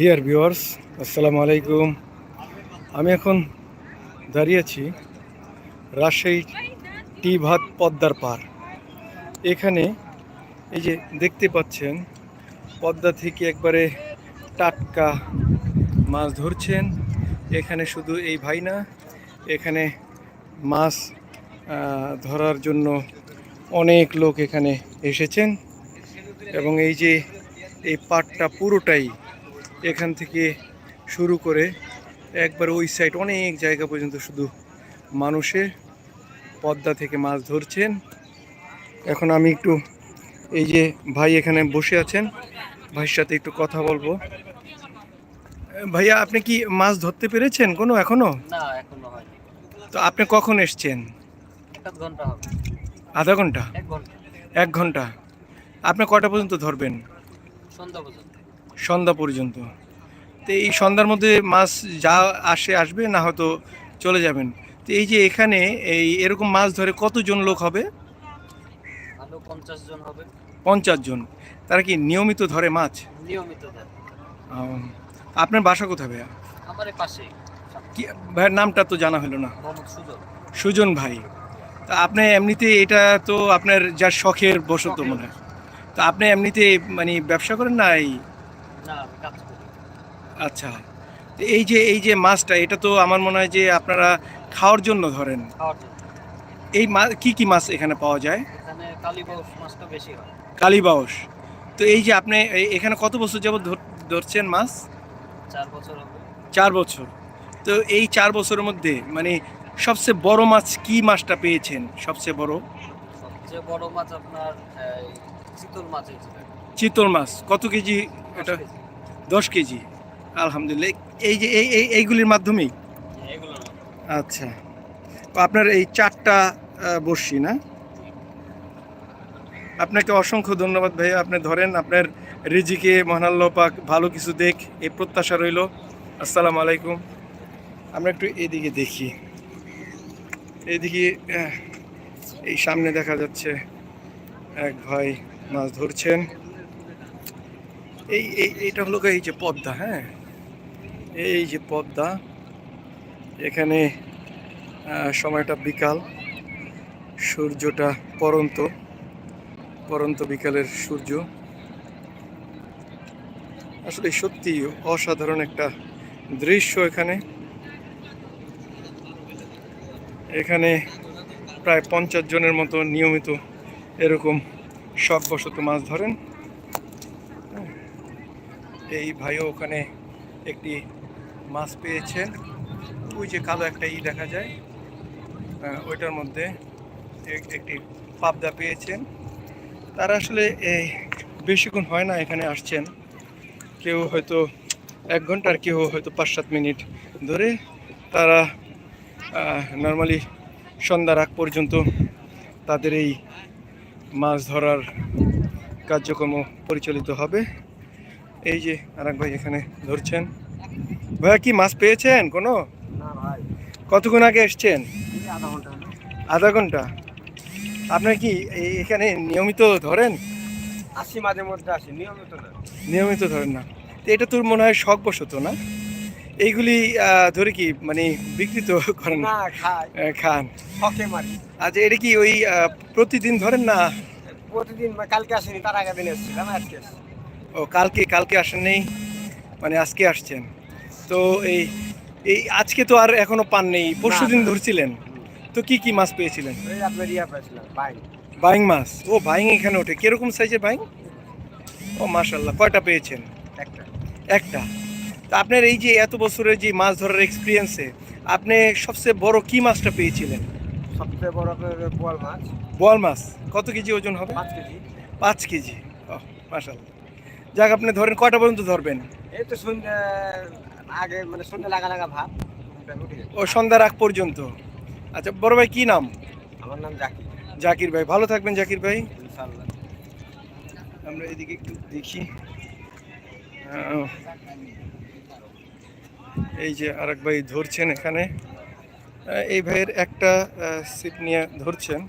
Dear viewers আসসালামু আলাইকুম। আমি এখন দাঁড়িয়েছি রাজশাহী টি ভাত পদ্মার পার এখানে এই যে দেখতে পাচ্ছেন, পদ্মা থেকে একবারে টাটকা মাছ ধরছেন। এখানে শুধু এই ভাই না, এখানে মাছ ধরার জন্য অনেক লোক এখানে এসেছেন। এবং এই যে এই পাটটা পুরোটাই এখান থেকে শুরু করে একবার ওই সাইড অনেক জায়গা পর্যন্ত শুধু মানুষে পদ্মা থেকে মাছ ধরছেন। এখন আমি একটু এই যে ভাই এখানে বসে আছেন ভাইয়ের সাথে একটু কথা বলব। ভাইয়া আপনি কি মাছ ধরতে পেরেছেন কোনো এখনও? তো আপনি কখন এসছেন? আধা ঘণ্টা? এক ঘণ্টা। এক ঘণ্টা। আপনি কটা পর্যন্ত ধরবেন? সন্ধ্যা পর্যন্ত। সন্ধ্যা পর্যন্ত। তো এই সন্ধ্যার মধ্যে মাছ যা আসে আসবে না হয়তো চলে যাবেন। তো এই যে এখানে এই এরকম মাছ ধরে কতজন লোক হবে? পঞ্চাশ জন হবে। পঞ্চাশ জন। তারা কি নিয়মিত ধরে মাছ? নিয়মিত আপনার বাসা কোথায় ভাইয়া? আমার পাশে কি ভাইয়ের নামটা তো জানা হলো না। সুজন। ভাই। তা আপনি এমনিতে এটা তো আপনার যা শখের বসত মনে হয়। তা আপনি এমনিতে মানে ব্যবসা করেন না এই আচ্ছা এই যে এই যে মাছটা এটা তো আমার মনে হয় যে আপনারা খাওয়ার জন্য ধরেন। এই মাছ কি কি মাছ এখানে পাওয়া যায়? কালীবাউস তো এই যে আপনি এখানে কত বছর যাবত ধরছেন মাছ? চার বছর হবে। চার বছর। তো এই চার বছরের মধ্যে মানে সবচেয়ে বড় মাছ কি মাছটা পেয়েছেন? সবচেয়ে বড়? সবচেয়ে বড় মাছ আপনার চিতল মাছ চিতল মাছ। কত কেজি এটা? দশ কেজি। আলহামদুলিল্লাহ। এই যে এই এই এইগুলির মাধ্যমেই? আচ্ছা। আপনার এই চারটা বড়শি না? আপনাকে অসংখ্য ধন্যবাদ ভাইয়া। আপনি ধরেন আপনার রিজিকে মহান আল্লাহ পাক ভালো কিছু দেখ এই প্রত্যাশা রইল। আসসালামু আলাইকুম। আমরা একটু এদিকে দেখি। এদিকে এই সামনে দেখা যাচ্ছে এক ভাই মাছ ধরছেন। এই এই, এইটা হলো এই যে পদ্মা হ্যাঁ? এই যে পদ্মা, এখানে সময়টা বিকাল, সূর্যটা পরন্ত পরন্ত বিকালের সূর্য। আসলে সত্যি অসাধারণ একটা দৃশ্য এখানে। এখানে প্রায় পঞ্চাশ জনের মতো নিয়মিত এরকম শখবশত মাছ ধরেন। এই ভাইও ওখানে একটি মাছ পেয়েছেন। ওই যে কালো একটা ই দেখা যায়। ওইটার মধ্যে এক- একটি পাবদা পেয়েছেন। তারা আসলে এই বেশিক্ষণ হয় না এখানে আসছেন। কেউ হয়তো এক ঘণ্টার কেউ হয়তো পাঁচ সাত মিনিট ধরে তারা নর্মালি সন্ধ্যার আগ পর্যন্ত তাদের এই মাছ ধরার কার্যক্রম পরিচালিত হবে। এই যে আরেক ভাই এখানে ধরছেন। ভাইয়া কি মাছ পেয়েছেন কোনো? না ভাই। কতক্ষণ আগে এসছেন? আধা ঘণ্টা আপনার কি এখানে নিয়মিত ধরেন? আসি মাঝে মধ্যে আসি নিয়মিত না। নিয়মিত ধরেন না। তো এটা তোর মনে হয় শখ বসত না? এইগুলি ধরে কি মানে বিক্রি তো করেন? না খান। আচ্ছা এটা কি ওই প্রতিদিন ধরেন না? প্রতিদিন কালকে আসিনি তার আগের দিন এসেছিলাম আজকে। ও কালকে কালকে আসেন নেই মানে আজকে আসছেন। তো এই এই আজকে তো আর এখনও পান নেই পরশু দিন ধরছিলেন। তো কি কি মাছ পেয়েছিলেন? বাইং। মাছ? ও বাইং এখানে ওঠে। কীরকম সাইজের বাইং? ও মাশাল্লাহ কয়টা পেয়েছেন? একটা। একটা। তা আপনার এই যে এত বছরের যে মাছ ধরার এক্সপিরিয়েন্সে আপনি সবচেয়ে বড় কি মাছটা পেয়েছিলেন? সবচেয়ে বড় বোয়াল মাছ। বোয়াল মাছ। কত কেজি ওজন হবে? পাঁচ কেজি। পাঁচ কেজি। ও মাশাল্লাহ যাক আপনি ধরেন কয়টা পর্যন্ত ধরবেন? এই তো সন্ধ্যে আগে মানে সন্ধ্যে লাগা লাগা ভাব। ও সন্ধ্যার আগ পর্যন্ত। আচ্ছা বড় ভাই কি নাম? আমার নাম জাকির। জাকির ভাই ভালো থাকবেন জাকির ভাই। আমরা এদিকে একটু দেখি। এই যে আরেক ভাই ধরছেন এখানে। এই ভাইয়ের একটা সিট নিয়ে ধরছেন।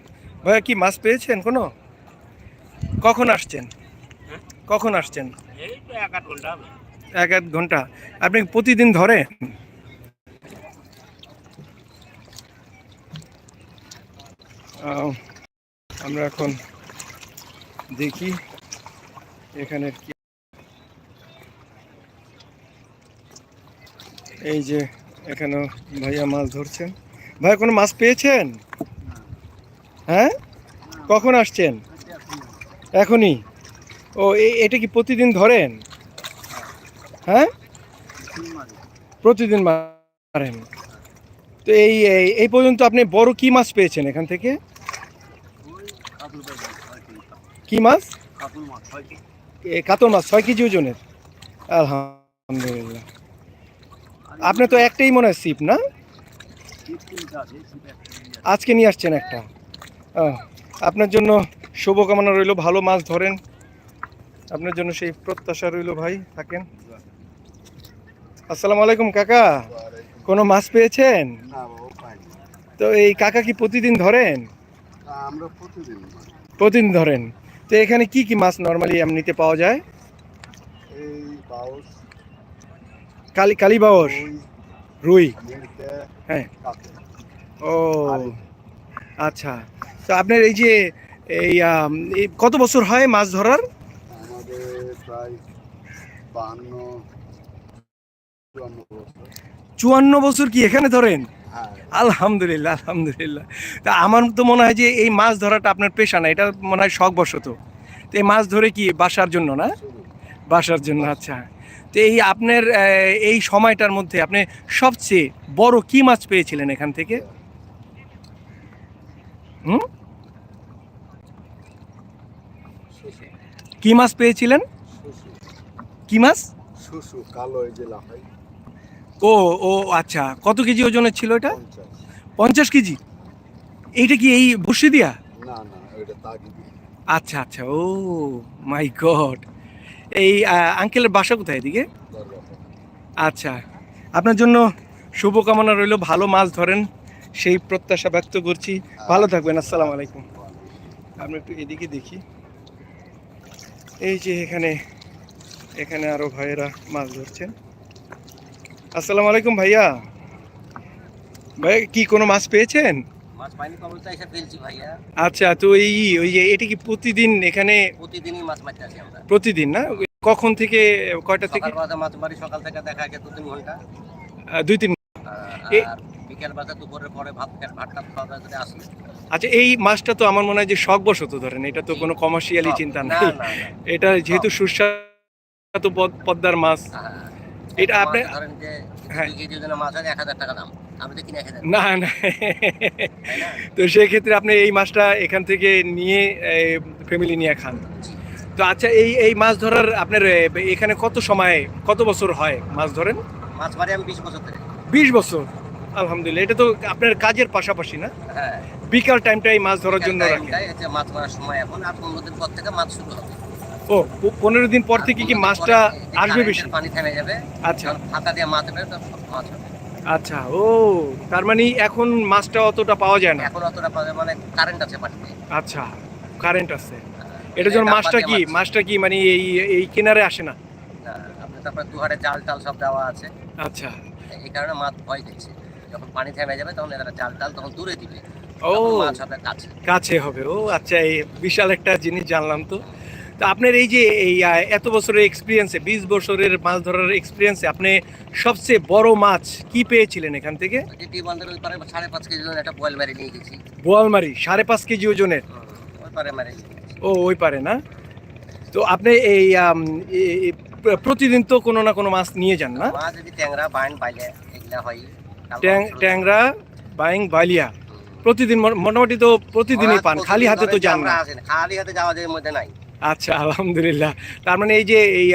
ভাইয়া কি মাছ পেয়েছেন কোনো? কখন আসছেন? কখন আসছেন? এই তো এক আধ ঘণ্টা এক আধ ঘণ্টা। আপনি প্রতিদিন ধরেন? আহ, আমরা এখন দেখি এখানে কি এই যে এখানেও ভাইয়া মাছ ধরছেন। ভাই কোনো মাছ পেয়েছেন? হ্যাঁ? কখন আসছেন? এখনই? ও এটা কি প্রতিদিন ধরেন? হ্যাঁ? প্রতিদিন মারেন। তো এই, এই- পর্যন্ত আপনি বড় কি মাছ পেয়েছেন এখান থেকে? কি মাছ? কাতল মাছ, ছয় কেজি ওজনের। আলহামদুলিল্লাহ। আপনি তো একটাই মনে হয় সিপ না? আজকে নিয়ে আসছেন একটা। আপনার জন্য শুভকামনা রইল, ভালো মাছ ধরেন। আপনার জন্য সেই প্রত্যাশা রইল ভাই থাকেন। আসসালামু আলাইকুম কাকা। কোনো মাছ পেয়েছেন? তো এই কাকা কি প্রতিদিন ধরেন? আমরা প্রতিদিন প্রতিদিন ধরেন। তো এখানে কি কি মাছ নর্মালি এমনিতে পাওয়া যায়? এই বাউস কালি কালীবাউস রুই হ্যাঁ। ও আচ্ছা। তো আপনার এই যে এই কত বছর হয় মাছ ধরার? প্রায় চুয়ান্ন বছর কি এখানে ধরেন? হ্যাঁ। আলহামদুলিল্লাহ আলহামদুলিল্লাহ। তা আমার তো মনে হয় যে এই মাছ ধরাটা আপনার পেশা না এটা মনে হয় শখবশত। তো এই মাছ ধরে কি বাসার জন্য না? বাসার জন্য আচ্ছা। তো এই আপনার এই সময়টার মধ্যে আপনি সবচেয়ে বড় কি মাছ পেয়েছিলেন এখান থেকে? হুম? কি মাছ পেয়েছিলেন? কি মাছ? শুশু কালো যে লাফাই। ও ও আচ্ছা। কত কেজি ওজনের ছিল এটা? পঞ্চাশ। কেজি? এইটা কি এই বসে দিয়া? না আচ্ছা আচ্ছা। ও মাই গড এই আঙ্কেলের বাসা কোথায় এদিকে? আচ্ছা। আপনার জন্য শুভকামনা রইল। ভালো মাছ ধরেন। সেই প্রত্যাশা ব্যক্ত করছি। ভালো থাকবেন। আসসালামু আলাইকুম। আমরা একটু এদিকে দেখি। এই যে এখানে এখানে আরও ভাইয়েরা মাছ ধরছেন। আসসালামু আলাইকুম ভাইয়া। ভাইয়া কি কোনো মাছ পেয়েছেন? আচ্ছা তো এই ওই যে এটা কি প্রতিদিন এখানে? প্রতিদিনই মাছ মারতে আসি আমরা। প্রতিদিন না? কখন থেকে কয়টা থেকে? সকাল মাছ মারি সকাল থেকে দেখা যায় দু তিন ঘণ্টা। দুই তিন আর বিকেল বাজে দুপুরের পরে ভাত ভাত টাত খাওয়া দাওয়া করে আসি। আচ্ছা এই মাছটা তো আমার মনে হয় যে শখবশত ধরেন এটা তো কোনো কমার্শিয়ালি চিন্তা নাই। এটা যেহেতু সুস্বাদু পদ্মার মাছ। হ্যাঁ। এটা আপনি- ধরেন যে হ্যাঁ। মাছ এক হাজার টাকা দাম। না না। তো সেই ক্ষেত্রে আপনি এই মাছটা এখান থেকে নিয়ে ফ্যামিলি নিয়ে খান। তো আচ্ছা এই এই মাছ ধরার আপনার এখানে কত সময় কত বছর হয় মাছ ধরেন? মাছ মারি আমি বিশ বছর থেকে বিশ বছর। আলহামদুলিল্লাহ এটা তো আপনার কাজের পাশাপাশি না? হ্যাঁ। বিকাল টাইমটা এই মাছ ধরার জন্য রাখেন। টাইমটাই মাছ মারার সময় এখন আর পনেরো দিন পর থেকে মাছ শুরু হবে। ও পনেরো দিন পর থেকে কি মাছটা আসবে বেশি? পানি থেমে যাবে। আচ্ছা। যখন ফাঁকা দিয়ে মাছ হবে তো মাছ হবে। আচ্ছা ও তার মানে এখন মাছটা অতটা পাওয়া যায় না? এখন অতটা পাওয়া যায় মানে কারেন্ট আছে পানিতে। আচ্ছা কারেন্ট আছে। এটার জন্য মাছটা কি মাছটা কি মানে এই এই কিনারে আসে না? হ্যাঁ, তারপরে দুহারে জাল টাল সব দেওয়া আছে। আচ্ছা। এই কারণে মাছ ভয় দিচ্ছে যখন পানি থেমে যাবে তখন এরা জাল টাল তখন দূরে দিবে। ও। তখন মাছ হবে কাছে। কাছে হবে। ও আচ্ছা এই বিশাল একটা জিনিস জানলাম তো। তো আপনার এই যে এই এত বছরের এক্সপিরিয়েন্সে বিশ বছরের মাছ ধরার এক্সপিরিয়েন্সে আপনি সবচেয়ে বড় মাছ কি পেয়েছিলেন এখান থেকে? সাড়ে পাঁচ কেজি ওজনের একটা বয়েল মেরে নিয়ে গেছি। বোয়ালমারি সাড়ে পাঁচ কেজি ওজনের? ও ওই পারে না? তো আপনি এই প্রতিদিন তো কোনো না কোনো মাছ নিয়ে যান না। মাছ যদি ট্যাংরা বাইন বাইলে এগুলা হয়। ট্যাংরা বাইং বালিয়া প্রতিদিন মোটামুটি তো প্রতিদিনই পান খালি হাতে তো যান না। খালি হাতে যাওয়া যায় মধ্যে নাই। আচ্ছা আলহামদুলিল্লাহ। তার মানে এই যে এই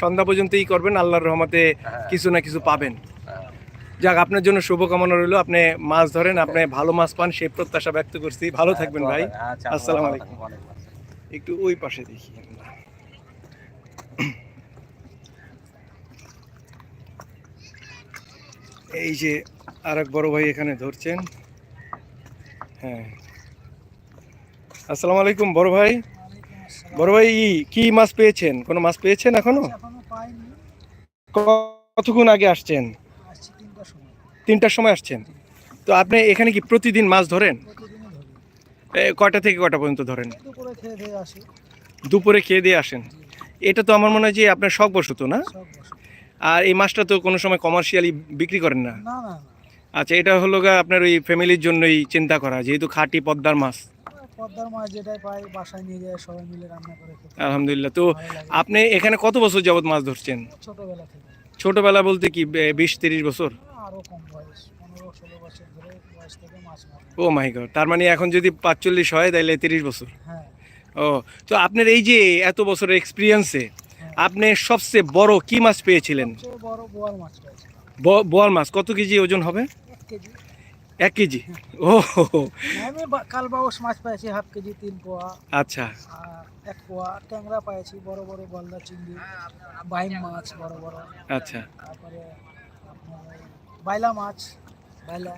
সন্ধ্যা পর্যন্তই করবেন আল্লাহর রহমতে হ্যাঁ, কিছু না কিছু পাবেন। হ্যাঁ। যাক আপনার জন্য শুভকামনা রইল। আপনি মাছ ধরেন আপনি ভালো মাছ পান সেই প্রত্যাশা ব্যক্ত করছি। ভালো থাকবেন ভাই। আচ্ছা, আসসালামু আলাইকুম। একটু ওই পাশে দেখি। এই যে আরেক বড় ভাই এখানে ধরছেন। হ্যাঁ। আসসালামু আলাইকুম বড় ভাই। বড় ভাই কি মাছ পেয়েছেন? কোনো মাছ পেয়েছেন এখনও? কতক্ষণ আগে আসছেন? আসছি তিনটার সময় আসছেন। তো আপনি এখানে কি প্রতিদিন মাছ ধরেন? কয়টা থেকে কয়টা পর্যন্ত ধরেন? দুপুরে খেয়ে দিয়ে আসেন। এটা তো আমার মনে হয় যে আপনার শখ বসত না আর এই মাছটা তো কোনো সময় কমার্শিয়ালি বিক্রি করেন না? না না না। আচ্ছা এটা হলো গা আপনার ওই ফ্যামিলির জন্যই চিন্তা করা যেহেতু খাঁটি পদ্মার মাছ। পদ্মার মাছ যেটাই পাই বাসায় নিয়ে যায় সবাই মিলে রান্না করে আলহামদুলিল্লাহ। তো আপনি এখানে কত বছর যাবত মাছ ধরছেন? ছোটবেলা থেকে। ছোটবেলা বলতে কি বিশ তিরিশ বছর? আরও কম বয়স বছর ধরে বয়স থেকে মাছ ও মাই গড তার মানে এখন যদি পাঁচচল্লিশ হয় তাহলে তিরিশ বছর। হ্যাঁ। ও তো আপনার এই যে এত বছরের এক্সপিরিয়েন্সে আপনি সবচেয়ে বড় কি মাছ পেয়েছিলেন? বোয়াল মাছ কত কেজি ওজন হবে? এক কেজি। কেজি? ও হো হো। আমি কালবাউস মাছ পাইছি হাফ কেজি তিন পোয়া। আচ্ছা। এক পোয়া ট্যাংরা বড় বড় গলদা চিংড়ি বাইম মাছ বড় বড়। আচ্ছা। তারপরে বাইলা মাছ বাইলা।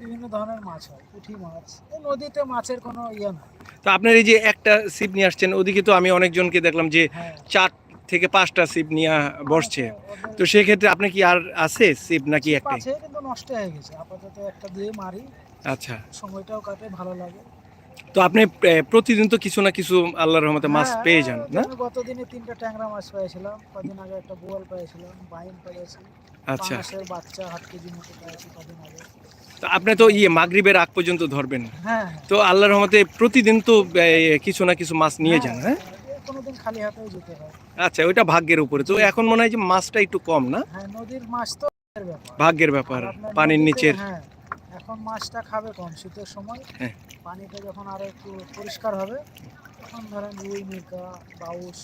বিভিন্ন ধরনের মাছ হয় পুঁটি মাছ। নদীতে মাছের কোনো ইয়ে না তো আপনার এই যে একটা সিপ নিয়ে আসছেন ওদিকে তো আমি অনেকজনকে দেখলাম যে হ্যাঁ। চার থেকে পাঁচটা সিপ নিয়ে বসছে। তো সেক্ষেত্রে আপনি কি আর আছে সিপ নাকি ছিপ একটাই? আছে কিন্তু নষ্ট হয়ে গেছে। আপাতত একটা দিয়ে মারি। আচ্ছা। সময়টাও কাটে ভালো লাগে। তো আপনি প্রতিদিন তো কিছু না কিছু আল্লাহর রহমতে মাছ হ্যাঁ, পেয়ে যান না? গত দিনে তিনটা ট্যাংরা মাছ পেয়েছিলাম। কদিন আগে একটা বোয়াল পেয়েছিলাম বাইম পেয়েছি। আচ্ছা। বাচ্চা হাফ কেজি মতো পেয়েছি কদিন আগে। তো আপনি তো ইয়ে মাগরিবের আগ পর্যন্ত ধরবেন। হ্যাঁ। তো আল্লাহর রহমতে প্রতিদিন তো কিছু না কিছু মাছ নিয়ে যান হ্যাঁ? কোনোদিন খালি হাতেও যেতে হয় আচ্ছা ওইটা ভাগ্যের উপরে। তো এখন মনে হয় যে মাছটা একটু কম না? হ্যাঁ নদীর মাছ তো ভাগ্যের ব্যাপার। পানির নিচের। হ্যাঁ এখন মাছটা খাবে কম শীতের সময়। হ্যাঁ। পানিটা যখন আরও একটু পরিষ্কার হবে তখন ধরেন রুই মির্কা বাউস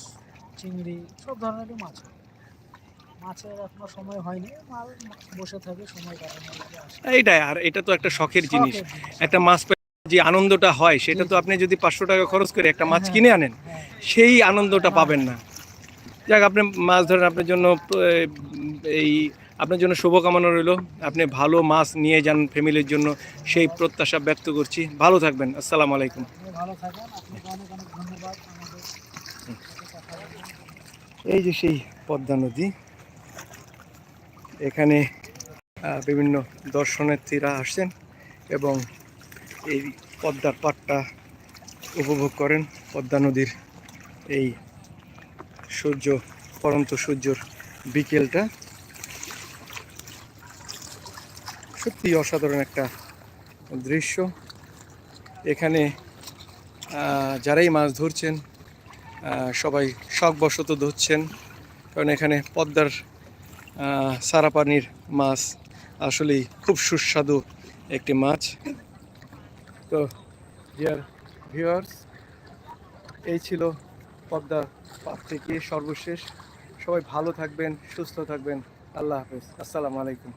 চিংড়ি সব ধরনেরই মাছ হয়। মাছের এখনও সময় হয়নি মাল বসে থাকে সময় কাটানোর এইটাই আর এটা তো একটা শখের জিনিস। একটা মাছ যে আনন্দটা হয় সেটা তো আপনি যদি পাঁচশো টাকা খরচ করে একটা মাছ হ্যাঁ। কিনে আনেন হ্যাঁ, সেই আনন্দটা পাবেন না। যাক আপনি মাছ ধরেন আপনার জন্য এই আপনার জন্য শুভকামনা রইল। আপনি ভালো মাছ নিয়ে যান ফ্যামিলির জন্য সেই প্রত্যাশা ব্যক্ত করছি। ভালো থাকবেন আসসালামু আলাইকুম। ভালো অনেক অনেক ধন্যবাদ। এই যে সেই পদ্মা নদী এখানে বিভিন্ন দর্শনার্থীরা আসেন এবং এই পদ্মার পাটটা উপভোগ করেন। পদ্মা নদীর এই সূর্য, পরন্ত সূর্যর বিকেলটা। সত্যি অসাধারণ একটা দৃশ্য। এখানে যারাই মাছ ধরছেন সবাই শখবশত ধরছেন। কারণ এখানে পদ্মার সারা পানির মাছ আসলেই খুব সুস্বাদু একটি মাছ। তো ডিয়ার ভিউয়ার্স এই ছিল পদ্মা পাত থেকে সর্বশেষ। সবাই ভালো থাকবেন, সুস্থ থাকবেন। আল্লাহ হাফেজ। আসসালামু আলাইকুম।